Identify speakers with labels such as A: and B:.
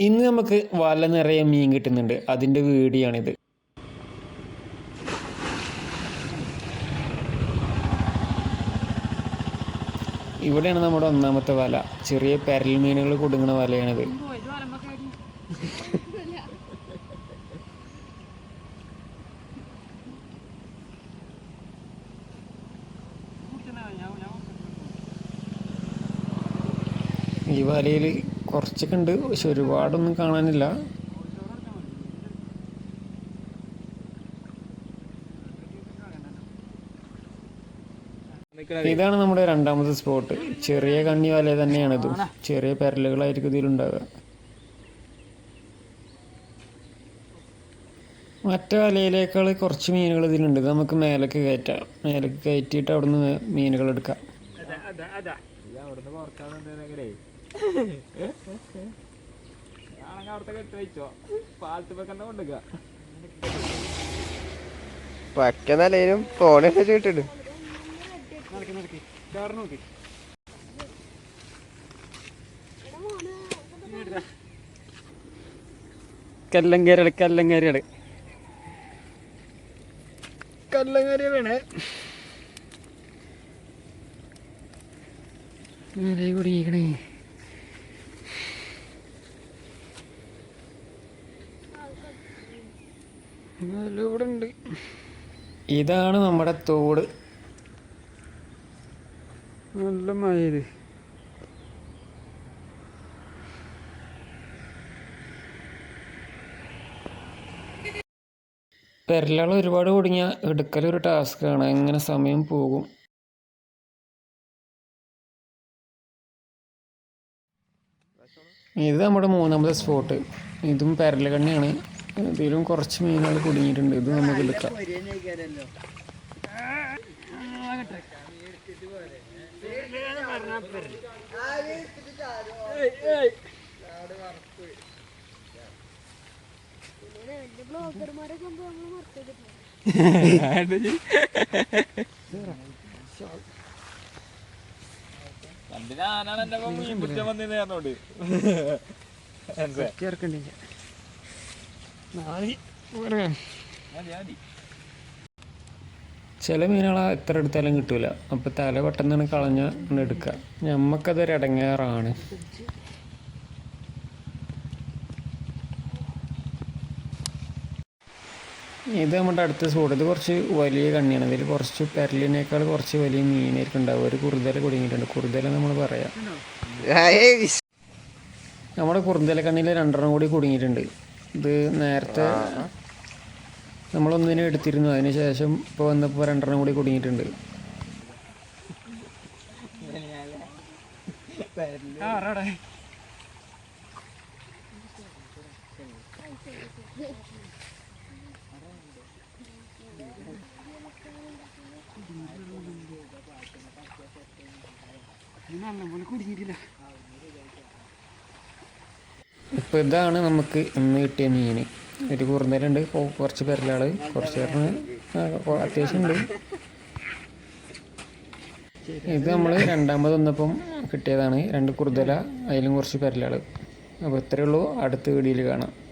A: ഇന്ന് നമുക്ക് വല നിറയെ മീൻ കിട്ടുന്നുണ്ട്. അതിന്റെ വീടിയാണിത് ഇവിടെയാണ് നമ്മുടെ ഒന്നാമത്തെ വല. ചെറിയ പെരൽ മീനുകൾ കൊടുങ്ങുന്ന വലയാണിത്. ഈ വലയിൽ കുറച്ചൊക്കെ ഉണ്ട് പക്ഷെ ഒരുപാടൊന്നും കാണാനില്ല. ഇതാണ് നമ്മുടെ രണ്ടാമത്തെ സ്പോട്ട് ചെറിയ കണ്ണി വല തന്നെയാണ് ഇത്. ചെറിയ പെരലുകളായിരിക്കും ഇതിലുണ്ടാവുക മറ്റേ വലയിലേക്കാൾ കുറച്ച് മീനുകൾ ഇതിലുണ്ട്. ഇത് നമുക്ക് മേലേക്ക് കയറ്റാം. മേലേക്ക് കയറ്റിയിട്ട് അവിടുന്ന് മീനുകൾ എടുക്കാം.
B: ആണെങ്കിൽ അവിടുത്തെ കെട്ട് വെച്ചോ പാലത്ത് വെക്കണ്ട കൊണ്ടുക
C: പക്ക നിലയിലും ഫോണൊക്കെ ചീട്ടിട്ട്
B: നോക്കി കല്ലങ്കരട് കല്ലങ്കരട് കൂടി കുടിക്കണേ ഇവിടെ ഉണ്ട്.
A: ഇതാണ് നമ്മുടെ തോട്.
B: നല്ല മയിൽ
A: പെരലാൾ ഒരുപാട് കുടുങ്ങിയ എടുക്കലൊരു ടാസ്ക്കാണ് എങ്ങനെ സമയം പോകും? ഇത് നമ്മുടെ മൂന്നാമത്തെ സ്പോട്ട് ഇതും പെരൽ കണ്ണിയാണ് ഇതിലും കുറച്ച് മീനുകൾ കുടുങ്ങിയിട്ടുണ്ട്. ഇത് നമുക്ക് എടുക്കാം.
B: ഞാനാണ് എന്റെ മീൻ പിടിച്ചാൽ വന്നിന്ന് പറഞ്ഞോണ്ട്.
A: ചേർക്കണ്ടില്ല ചില മീനുകൾ എത്ര എടുത്താലും കിട്ടൂല. അപ്പോൾ തല പെട്ടെന്നാണ് കളഞ്ഞ എടുക്കുക ഞമ്മക്കതൊരു ഇടങ്ങേറാണ്. ഇത് നമ്മുടെ അടുത്ത സൂട്. ഇത് കുറച്ച് വലിയ കണ്ണിയാണ്. ഇതിൽ കുറച്ച് പെരലിനേക്കാൾ കുറച്ച് വലിയ മീനായിരിക്കും ഉണ്ടാവുക. ഒരു കുറുതല കുടുങ്ങിയിട്ടുണ്ട്. കുറുതല നമ്മൾ പറയാം. നമ്മുടെ കുറുന്തല കണ്ണിൽ രണ്ടെണ്ണം കൂടി കുടുങ്ങിയിട്ടുണ്ട്. ഇത് നേരത്തെ നമ്മളൊന്നിനെ എടുത്തിരുന്നു. അതിന് ശേഷം ഇപ്പോൾ വന്നപ്പോൾ രണ്ടെണ്ണം കൂടി കുടുങ്ങിയിട്ടുണ്ട്. ഇപ്പോൾ ഇതാണ് നമുക്ക് ഇന്ന് കിട്ടിയ മീൻ ഒരു കുറുന്തലുണ്ട് കൊ- കുറച്ച് പെരലാൾ കുറച്ച് പേരിന് അത്യാവശ്യം ഉണ്ട്. ഇത് നമ്മൾ രണ്ടാമത് വന്നപ്പം കിട്ടിയതാണ്. രണ്ട് കുറുതല അതിലും കുറച്ച് പെരലാൾ. അപ്പോൾ ഇത്രയേ ഉള്ളൂ. അടുത്ത വീഡിയോയിൽ കാണാം.